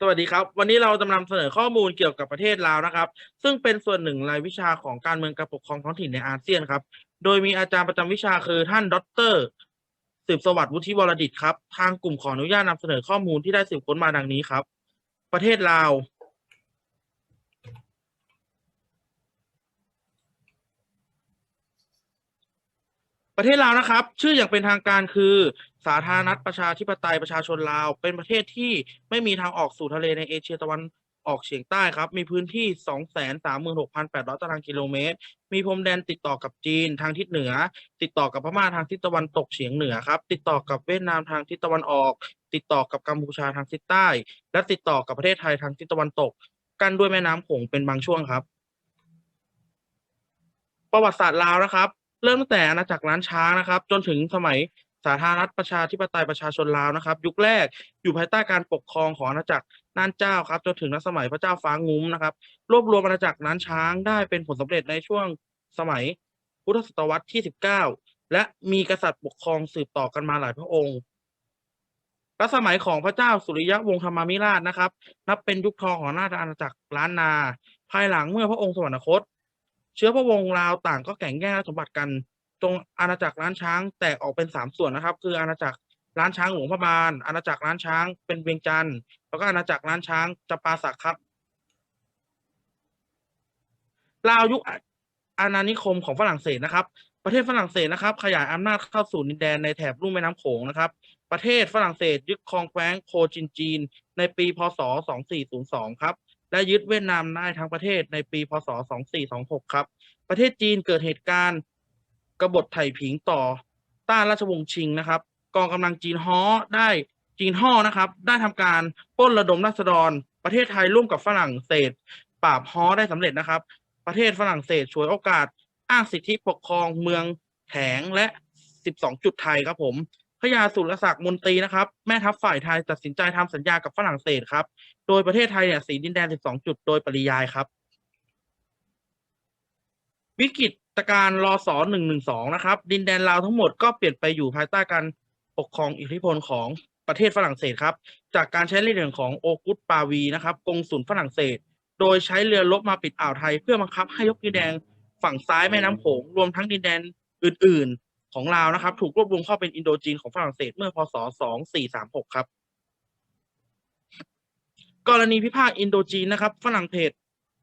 สวัสดีครับ วันนี้เราจะนำเสนอข้อมูลเกี่ยวกับประเทศลาวนะครับ ซึ่งเป็นส่วนหนึ่งรายวิชาของการเมืองการปกครองท้องถิ่นในอาเซียนครับ โดยมีอาจารย์ประจำวิชาคือท่านดร สืบสวัสดิ์วุฒิวรดิตครับ ทางกลุ่มขออนุญาตนำเสนอข้อมูลที่ได้สืบค้นมาดังนี้ครับ ประเทศลาว ประเทศลาวนะครับ ชื่ออย่างเป็นทางการคือ สาธารณรัฐประชาธิปไตยประชาชนลาว เป็นประเทศที่ไม่มีทางออกสู่ทะเลในเอเชียตะวันออกเฉียงใต้ครับ มีพื้นที่ 236,800 ตารางกิโลเมตร มีพรมแดนติดต่อกับจีนทางทิศเหนือ ติดต่อกับพม่าทางทิศตะวันตกเฉียงเหนือครับ ติดต่อกับเวียดนามทางทิศตะวันออก ติดต่อกับกัมพูชาทางทิศใต้ และติดต่อกับประเทศไทยทางทิศตะวันตก กันด้วยแม่น้ำโขงเป็นบางช่วงครับ ประวัติศาสตร์ลาวนะครับ เริ่มตั้งแต่อาณาจักรล้านช้างนะครับ จนถึงสมัยสาธารณรัฐประชาธิปไตยประชาชนลาวนะครับ ยุคแรกอยู่ภายใต้การปกครองของอาณาจักรน่านเจ้าครับจนถึงรัชสมัยพระเจ้าฟ้างุ้มนะครับ รวบรวมอาณาจักรล้านช้างได้เป็นผลสำเร็จในช่วงสมัยพุทธศตวรรษที่ 19 และมีกษัตริย์ปกครองสืบต่อกันมาหลายพระองค์รัชสมัยของพระเจ้าสุริยะวงศ์ธรรมามิราชนะครับ นับเป็นยุคทองของราชอาณาจักรล้านนา ภายหลังเมื่อพระองค์สวรรคต เชื้อพระวงศ์ลาวต่างก็แข่งแย่งสมบัติกันตรงอาณาจักรล้านช้างแตกออกเป็นสามส่วนนะครับ คืออาณาจักรล้านช้างหลวงพระบางอาณาจักรล้านช้างเป็นเวียงจันทร์แล้วก็อาณาจักรล้านช้างจำปาสักครับลาวยุคอาณานิคมของฝรั่งเศสนะครับ ประเทศฝรั่งเศสนะครับ ขยายอำนาจเข้าสู่ดินแดนในแถบลุ่มแม่น้ำโขงนะครับ ประเทศฝรั่งเศสยึดครองแคว้นโคจินจีน ในปีพศ 2402 ครับ และยึดเวียดนามได้ทั้งประเทศในปีพศ 2426 ครับ ประเทศจีนเกิดเหตุการณ์กบฏไถ่ผิงต่อต้านราชวงศ์ชิงนะครับ กองกำลังจีนฮ้อได้จีนฮ่อนะครับ ได้ทำการปล้นระดมราษฎร ประเทศไทยร่วมกับฝรั่งเศส ปราบฮ้อได้สำเร็จนะครับ ประเทศฝรั่งเศสฉวยโอกาส อ้างสิทธิปกครองเมืองแถงและ 12 จุดไทยครับผม พระยาสุรศักดิ์มนตรีนะครับ แม่ทัพฝ่ายไทยตัดสินใจทำสัญญากับฝรั่งเศสครับ โดยประเทศไทยเนี่ยสีดินแดน 12 จุดโดยปริยายครับ วิกฤตการณ์รศ112 นะครับ ดินแดนลาวทั้งหมดก็เปลี่ยนไปอยู่ภายใต้การปกครองอิทธิพลของประเทศฝรั่งเศสครับ จากการใช้เรือของโอกุตปาวีนะครับกงสุลฝรั่งเศส โดยใช้เรือรบมาปิดอ่าวไทย เพื่อบังคับให้ยกดินแดนฝั่งซ้ายแม่น้ำโขงรวมทั้งดินแดนอื่น ของลาวนะครับ ถูกรวบรวมเข้าเป็นอินโดจีนของฝรั่งเศสเมื่อพศ 2436 ครับ กรณีพิพาทอินโดจีนนะครับ ฝรั่งเศส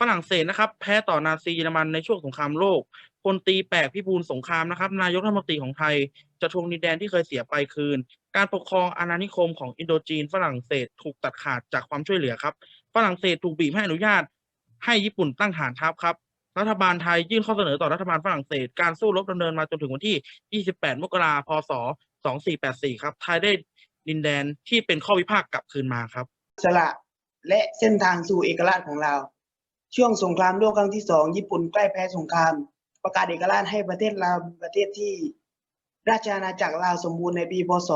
ฝรั่งเศสนะครับ แพ้ต่อนาซีเยอรมันในช่วงสงครามโลกพลตีแปลกพิบูลสงครามนะครับ นายกรัฐมนตรีของไทยจะทวงดินแดนที่เคยเสียไปคืน การปกครองอาณานิคมของอินโดจีน ฝรั่งเศสถูกตัดขาดจากความช่วยเหลือครับ ฝรั่งเศสถูกบีบให้อนุญาตให้ญี่ปุ่นตั้งฐานทัพครับ รัฐบาลไทยยื่นข้อเสนอต่อรัฐบาลฝรั่งเศส การสู้รบดำเนินมาจนถึงวันที่ 28 มกราคม พศ 2484 ครับ ไทยได้ดินแดนที่เป็นข้อวิพากษ์กลับคืนมาครับ สละและเส้นทางสู่เอกราชของเรา ช่วงสงครามโลกครั้งที่สองญี่ปุ่นใกล้แพ้สงคราม ประกาศเอกราชให้ประเทศลาวเป็นประเทศที่ ราชอาณาจักรลาวสมบูรณ์ในปี พศ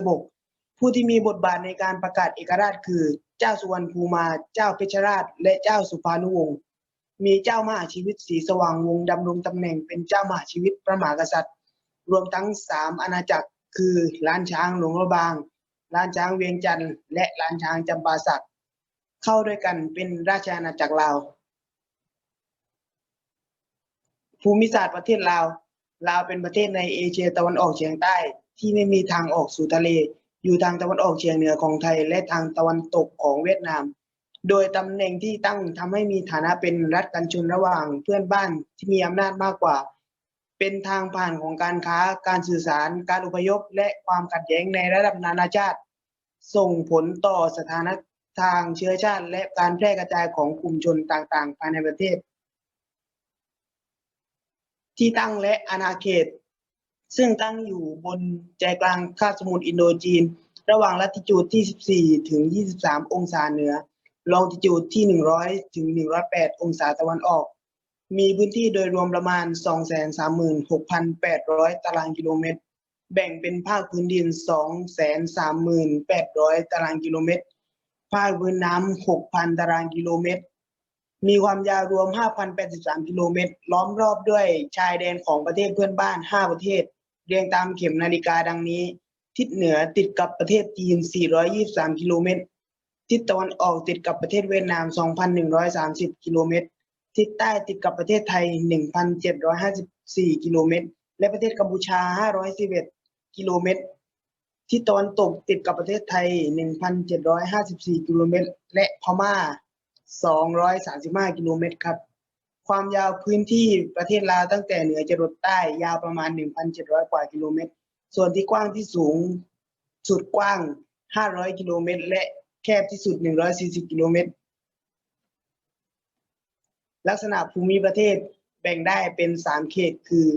2496 ผู้ที่มีบทบาทในการประกาศเอกราชคือ เจ้าสุวรรณภูมา เจ้าเพชรราช และเจ้าสุภานุวงศ์ มีเจ้ามหาชีวิตศรีสว่างวงดำรงตำแหน่งเป็นเจ้ามหาชีวิตพระมหากษัตริย์ รวมทั้งสามอาณาจักรคือล้านช้างหลวงระบางล้านช้างเวียงจันทร์และล้านช้างจำปาสักเข้าด้วยกันเป็นราชอาณาจักรลาว ภูมิศาสตร์ประเทศลาวลาวเป็นประเทศในเอเชียตะวันออกเฉียงใต้ที่ไม่มีทางออกสู่ทะเล อยู่ทางตะวันออกเฉียงเหนือของไทย และทางตะวันตกของเวียดนาม โดยตำแหน่งที่ตั้งทำให้มีฐานะเป็นรัฐกันชนระหว่างเพื่อนบ้านที่มีอำนาจมากกว่า เป็นทางผ่านของการค้า การสื่อสาร การอพยพและความขัดแย้งในระดับนานาชาติ ส่งผลต่อสถานะทางเชื้อชาติ และการแพร่กระจายของกลุ่มชนต่างๆ ภายในประเทศ ที่ตั้งและอาณาเขต ซึ่งตั้งอยู่บนใจกลางคาบสมุทรอินโดจีน ระหว่างลัติจูดที่ 14 ถึง 23 องศาเหนือ ลองติจูดที่ 100 ถึง 108 องศาตะวันออก มีพื้นที่โดยรวมประมาณ 236,800 ตารางกิโลเมตร แบ่งเป็นภาคพื้นดิน 238,800 ตารางกิโลเมตร ภาคพื้นน้ำ 6,000 ตารางกิโลเมตร มีความยาวรวม 5,083 กิโลเมตร ล้อมรอบด้วยชายแดนของประเทศเพื่อนบ้าน 5 ประเทศ เรียงตามเข็มนาฬิกาดังนี้ ทิศเหนือติดกับประเทศจีน 423 กิโลเมตร ทิศตะวันออกติดกับประเทศเวียดนาม 2,130 กิโลเมตร ทิศใต้ติดกับประเทศไทย 1,754 กิโลเมตร และประเทศกัมพูชา 511 กิโลเมตร ทิศตะวันตกติดกับประเทศไทย 1,754 กิโลเมตร และพม่า 235 กิโลเมตรครับ ความยาวพื้นที่ประเทศลาวตั้งแต่เหนือจรดใต้ยาวประมาณ 1,700 กว่ากิโลเมตร ส่วนที่กว้างที่สูงสุดกว้าง 500 กิโลเมตร และ แคบที่สุด 140 กิโลเมตร ลักษณะภูมิประเทศแบ่งได้เป็นสามเขต คือ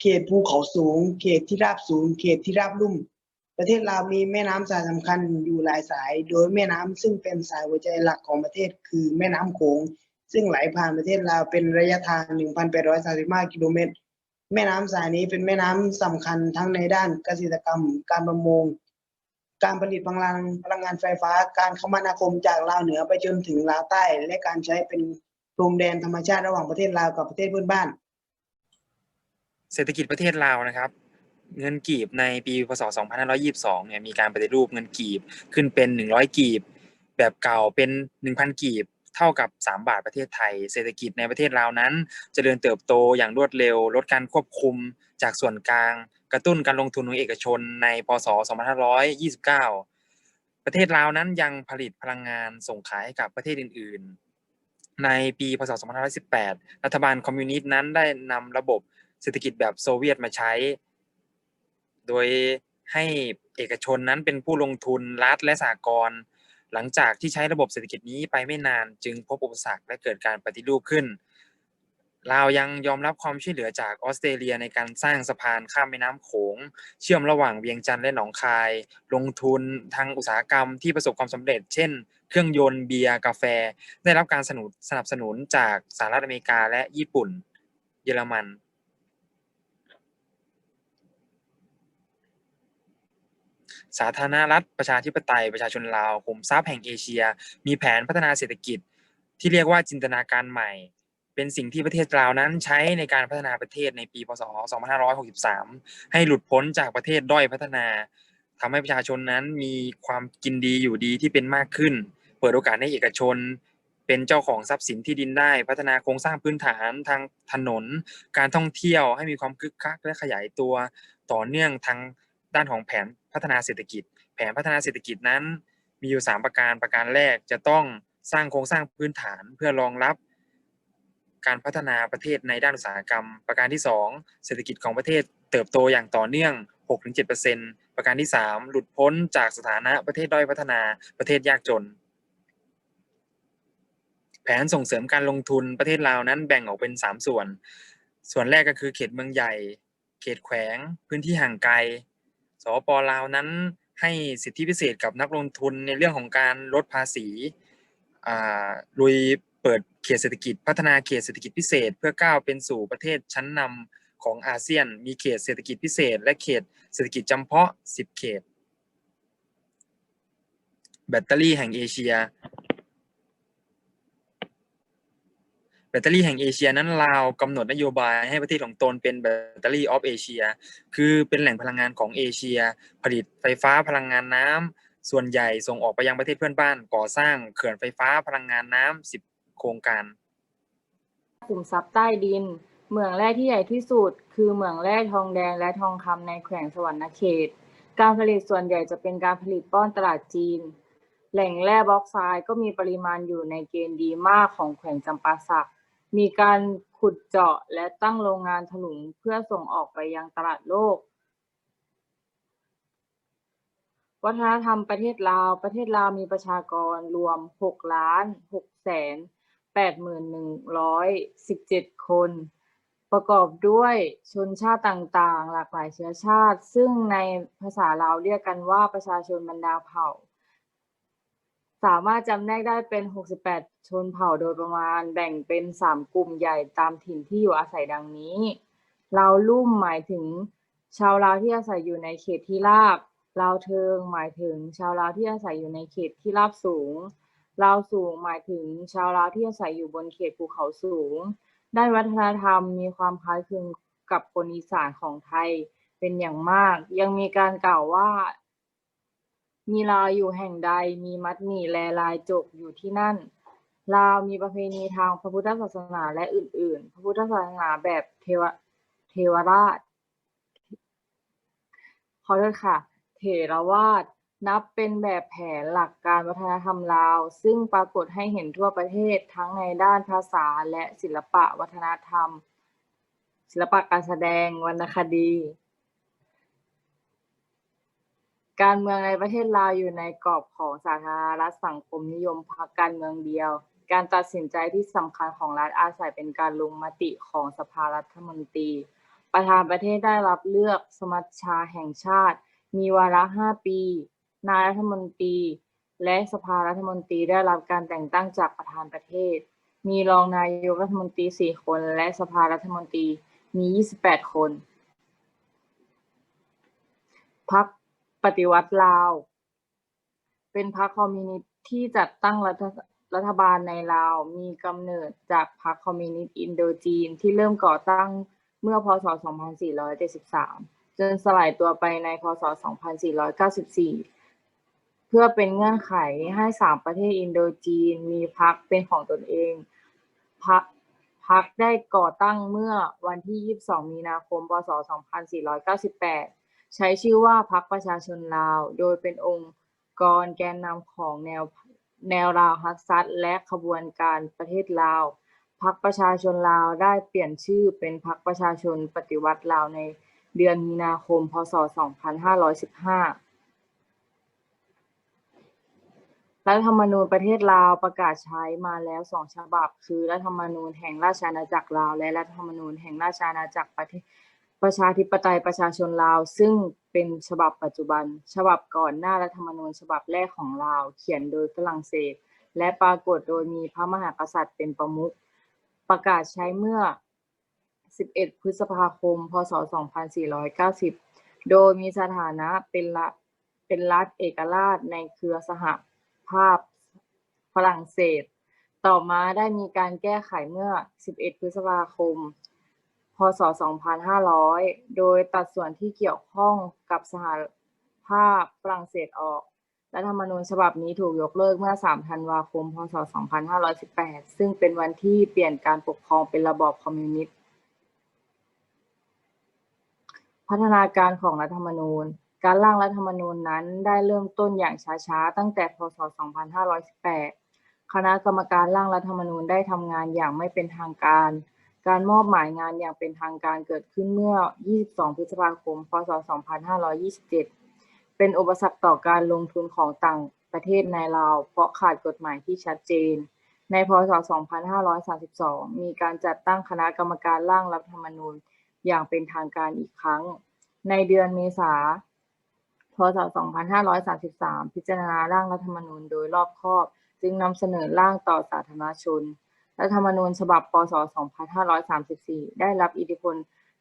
เขตภูเขาสูง เขตที่ราบสูง เขตที่ราบลุ่ม ประเทศลาวมีแม่น้ำสายสำคัญอยู่หลายสาย โดยแม่น้ำซึ่งเป็นสายหัวใจหลักของประเทศ คือแม่น้ำโขง ซึ่งไหลผ่านประเทศลาวเป็นระยะทาง 1,835 กิโลเมตร แม่น้ำสายนี้เป็นแม่น้ำสำคัญทั้งในด้านเกษตรกรรม การประมง การผลิตพลังพลังงานไฟฟ้า การคมนาคมจากลาวเหนือไปจนถึงลาวใต้ และการใช้เป็นพรมแดนธรรมชาติระหว่างประเทศลาวกับประเทศเพื่อนบ้าน เศรษฐกิจประเทศลาวนะครับ เงินกีบในปีพศ 2522 เนี่ยมีการปฏิรูปเงินกีบขึ้นเป็น 100 กีบ แบบเก่าเป็น 1,000 กีบเท่ากับ 3 บาทประเทศไทย เศรษฐกิจในประเทศลาวนั้นจเจริญเติบโตอย่างรวดเร็ว ลดการควบคุมจากส่วนกลาง กระตุ้นการลงทุนของเอกชนในพศ 2529 ประเทศลาวนั้นยังผลิตพลังงานส่งขายให้กับประเทศอื่น ๆ ในปีพศ 2518 รัฐบาลคอมมิวนิสต์นั้นได้นำระบบเศรษฐกิจแบบโซเวียตมาใช้ โดยให้เอกชนนั้นเป็นผู้ลงทุนรัฐและสหกรณ์หลังจากที่ใช้ระบบเศรษฐกิจนี้ไปไม่นานจึงพบอุปสรรคและเกิดการปฏิรูปขึ้น ลาวยังยอมรับความช่วยเหลือจากออสเตรเลียในการสร้างสะพานข้ามแม่น้ำโขง เชื่อมระหว่างเวียงจันทร์และหนองคาย ลงทุนทางอุตสาหกรรมที่ประสบความสำเร็จ เช่น เครื่องยนต์เบียร์กาแฟ ได้รับการสนับสนับสนุนจากสหรัฐอเมริกาและญี่ปุ่น เยอรมันสาธารณรัฐประชาธิปไตยประชาชนลาวกลุ่มทรัพย์แห่งเอเชีย มีแผนพัฒนาเศรษฐกิจที่เรียกว่าจินตนาการใหม่ เป็นสิ่งที่ประเทศลาวนั้นใช้ในการพัฒนาประเทศในปีพศ 2563 ให้หลุดพ้นจากประเทศด้อยพัฒนาทำให้ประชาชนนั้นมีความกินดีอยู่ดีที่เป็นมากขึ้น เปิดโอกาสให้เอกชน เป็นเจ้าของทรัพย์สินที่ดินได้ พัฒนาโครงสร้างพื้นฐานทางถนน การท่องเที่ยวให้มีความคึกคักและขยายตัวต่อเนื่องทางด้านของแผนพัฒนาเศรษฐกิจ แผนพัฒนาเศรษฐกิจนั้น มีอยู่ 3 ประการประการแรกจะต้องสร้างโครงสร้างพื้นฐานเพื่อรองรับ การพัฒนาประเทศในด้านอุตสาหกรรม ประการที่ 2 เศรษฐกิจของประเทศเติบโตอย่างต่อเนื่อง 6-7%ประการที่ 3 หลุดพ้นจากสถานะประเทศด้อยพัฒนาประเทศยากจน แผนส่งเสริมการลงทุนประเทศลาวนั้นแบ่งออกเป็น 3 ส่วน ส่วนแรกก็คือเขตเมืองใหญ่ เขตแขวง พื้นที่ห่างไกล สปปลาวนั้นให้สิทธิพิเศษกับนักลงทุนในเรื่องของการลดภาษีอ่าลุย เปิดเขตเศรษฐกิจ พัฒนาเขตเศรษฐกิจพิเศษ เพื่อก้าวเป็นสู่ประเทศชั้นนำของอาเซียน มีเขตเศรษฐกิจพิเศษ และเขตเศรษฐกิจจำเพาะ 10 เขต แบตเตอรี่แห่งเอเชีย แบตเตอรี่แห่งเอเชียนั้นลาวกำหนดนโยบายให้ประเทศของตนเป็นแบตเตอรี่ออฟเอเชียคือเป็นแหล่งพลังงานของเอเชีย ผลิตไฟฟ้าพลังงานน้ำส่วนใหญ่ส่งออกไปยังประเทศเพื่อนบ้านก่อสร้างเขื่อนไฟฟ้าพลังงานน้ำ10 โครงการขุมทรัพย์ใต้ดินเหมืองแร่ที่ใหญ่ที่สุด คือเหมืองแร่ทองแดงและทองคำในแขวงสวรรณเขต การผลิตส่วนใหญ่จะเป็นการผลิตป้อนตลาดจีน แหล่งแร่บล็อกไซด์ก็มีปริมาณอยู่ในเกณฑ์ดีมากของแขวงจำปาสัก มีการขุดเจาะและตั้งโรงงานถลุงเพื่อส่งออกไปยังตลาดโลก วัฒนธรรมประเทศลาว ประเทศลาวมีประชากรรวม 6 ล้าน6แสน 81,117 คน ประกอบด้วยชนชาติต่างๆ หลากหลายเชื้อชาติ ซึ่งในภาษาลาวเรียกกันว่าประชาชนบรรดาเผ่า สามารถจำแนกได้เป็น 68 ชนเผ่าโดยประมาณแบ่งเป็น 3 กลุ่มใหญ่ตามถิ่นที่อยู่อาศัยดังนี้ลาวลุ่มหมายถึงชาวลาวที่อาศัยอยู่ในเขตที่ราบลาวเทิงหมายถึงชาวลาวที่อาศัยอยู่ในเขตที่ราบสูง ลาวสูงหมายถึงชาวลาวที่อาศัยอยู่บนเขตภูเขาสูง ด้านวัฒนธรรมมีความคล้ายคลึงกับคนอีสานของไทยเป็นอย่างมาก ยังมีการกล่าวว่า มีลาวอยู่แห่งใด มีมัดหมี่แลลายจกอยู่ที่นั่น ลาวมีประเพณีทางพระพุทธศาสนาและอื่น ๆ พระพุทธศาสนาแบบเทวเทวราชขอโทษค่ะ เถรวาท นับเป็นแบบแผนหลักการวัฒนธรรมลาว ซึ่งปรากฏให้เห็นทั่วประเทศทั้งในด้านภาษาและศิลปะวัฒนธรรม ศิลปะการแสดงวรรณคดี การเมืองในประเทศลาวอยู่ในกรอบของสาธารณรัฐสังคมนิยมพรรคการเมืองเดียว การตัดสินใจที่สำคัญของรัฐอาศัยเป็นการลงมติของสภารัฐมนตรี ประธานประเทศได้รับเลือกสมัชชาแห่งชาติ มีวาระห้าปี นายรัฐมนตรี และสภารัฐมนตรีได้รับการแต่งตั้งจากประธานประเทศ มีรองนายกรัฐมนตรีสี่คน และสภารัฐมนตรีมียี่สิบแปดคนพรรคปฏิวัติลาว เป็นพรรคคอมมิวนิสต์ที่จัดตั้งรัฐรัฐบาลในลาว มีกำเนิดจากพรรคคอมมิวนิสต์อินโดจีนที่เริ่มก่อตั้งเมื่อพศ 2473 จนสลายตัวไปในพศ 2494 เพื่อเป็นเงื่อนไขให้สามประเทศอินโดจีนมีพรรคเป็นของตนเองพรรคพรรคได้ก่อตั้งเมื่อวันที่ 22 มีนาคม พศ 2498 ใช้ชื่อว่าพรรคประชาชนลาว โดยเป็นองค์กรแกนนำของแนวแนวราวฮักซัดและขบวนการประเทศลาวพรรคประชาชนลาวได้เปลี่ยนชื่อเป็นพรรคประชาชนปฏิวัติลาวในเดือนมีนาคม พศ 2515 รัฐธรรมนูญประเทศลาวประกาศใช้มาแล้วสองฉบับ คือรัฐธรรมนูญแห่งราชอาณาจักรลาว และรัฐธรรมนูญแห่งราชอาณาจักรประเทศประชาธิปไตยประชาชนลาว ซึ่งเป็นฉบับปัจจุบัน ฉบับก่อนหน้ารัฐธรรมนูญฉบับแรกของลาว เขียนโดยฝรั่งเศส และปรากฏโดยมีพระมหากษัตริย์เป็นประมุขประกาศใช้เมื่อ 11 พฤษภาคม พศ 2490 โดยมีสถานะเป็นรัฐเป็นรัฐเอกราชในเครือสห ภาพฝรั่งเศส ต่อมาได้มีการแก้ไขเมื่อ 11 พฤษภาคม พศ 2500 โดยตัดส่วนที่เกี่ยวข้องกับสหภาพฝรั่งเศสออกรัฐธรรมนูญฉบับนี้ถูกยกเลิกเมื่อ 3 ธันวาคม พศ 2518 ซึ่งเป็นวันที่เปลี่ยนการปกครองเป็นระบอบคอมมิวนิสต์ พัฒนาการของรัฐธรรมนูญ การร่างรัฐธรรมนูญนั้นได้เริ่มต้นอย่างช้าๆ ตั้งแต่พศ 2518 คณะกรรมการร่างรัฐธรรมนูญได้ทำงานอย่างไม่เป็นทางการ การมอบหมายงานอย่างเป็นทางการเกิดขึ้นเมื่อ 22 พฤษภาคม พศ 2527 เป็นอุปสรรคต่อการลงทุนของต่างประเทศในลาว เพราะขาดกฎหมายที่ชัดเจน ในพศ 2532 มีการจัดตั้งคณะกรรมการร่างรัฐธรรมนูญอย่างเป็นทางการอีกครั้ง ในเดือนเมษา พศ 2533 พิจารณาร่างรัฐธรรมนูญโดยรอบคอบ จึงนำเสนอร่างต่อสาธารณชน รัฐธรรมนูญฉบับ พศ 2534 ได้รับอิทธิพล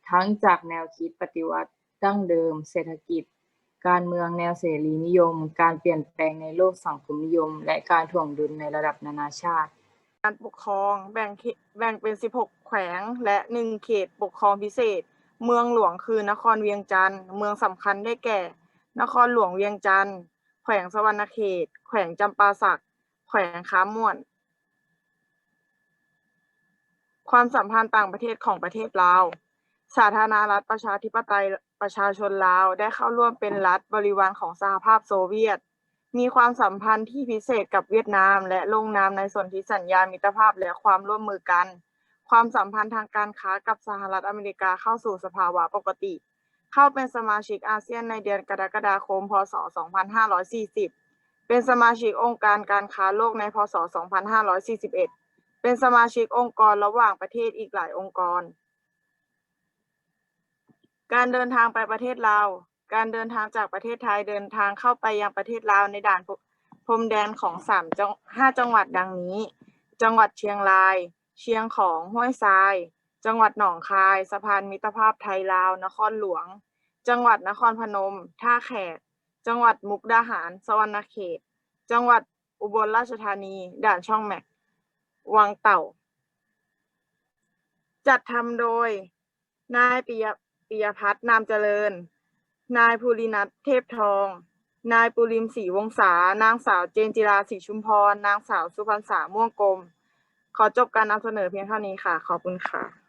ทั้งจากแนวคิดปฏิวัติดั้งเดิม เศรษฐกิจ การเมืองแนวเสรีนิยม การเปลี่ยนแปลงในโลกสังคมนิยม และการถ่วงดุลในระดับนานาชาติ การปกครองแบ่งเขแบ่งเป็น 16 แขวง และ 1 เขตปกครองพิเศษ เมืองหลวงคือนครเวียงจันทร์ เมืองสำคัญได้แก่ นครหลวงเวียงจันทร์ แขวงสวรรณเขต แขวงจำปาสัก แขวงค้าม่วน ความสัมพันธ์ต่างประเทศของประเทศลาว สาธารณรัฐประชาธิปไตยประชาชนลาวได้เข้าร่วมเป็นรัฐบริวารของสหภาพโซเวียต มีความสัมพันธ์ที่พิเศษกับเวียดนาม และลงนามในสนธิสัญญามิตรภาพและความร่วมมือกัน ความสัมพันธ์ทางการค้ากับสหรัฐอเมริกาเข้าสู่สภาวะปกติ เข้าเป็นสมาชิกอาเซียนในเดือนกรกฎาคม พศ 2540 เป็นสมาชิกองค์การการค้าโลกในพศ 2541 เป็นสมาชิกองค์กรระหว่างประเทศอีกหลายองค์กร การเดินทางไปประเทศลาว การเดินทางจากประเทศไทยเดินทางเข้าไปยังประเทศลาวในด่านพรมแดนของสามจังห้าจังหวัดดังนี้ จังหวัดเชียงราย เชียงของ ห้วยทราย จังหวัดหนองคาย สะพานมิตรภาพไทยลาว นครหลวง จังหวัดนครพนม ท่าแขก จังหวัดมุกดาหาร สวรรณเขต จังหวัดอุบลราชธานี ด่านช่องแม็ก วังเต่า จัดทำโดย นายปิยปิยพัฒน์นามเจริญ นายภูรินัทเทพทอง นายปุริมศรีวงศา นางสาวเจนจิราศรีชุมพร นางสาวสุพรรณษาม่วงกลม ขอจบการนำเสนอเพียงเท่านี้ค่ะ ขอบคุณค่ะ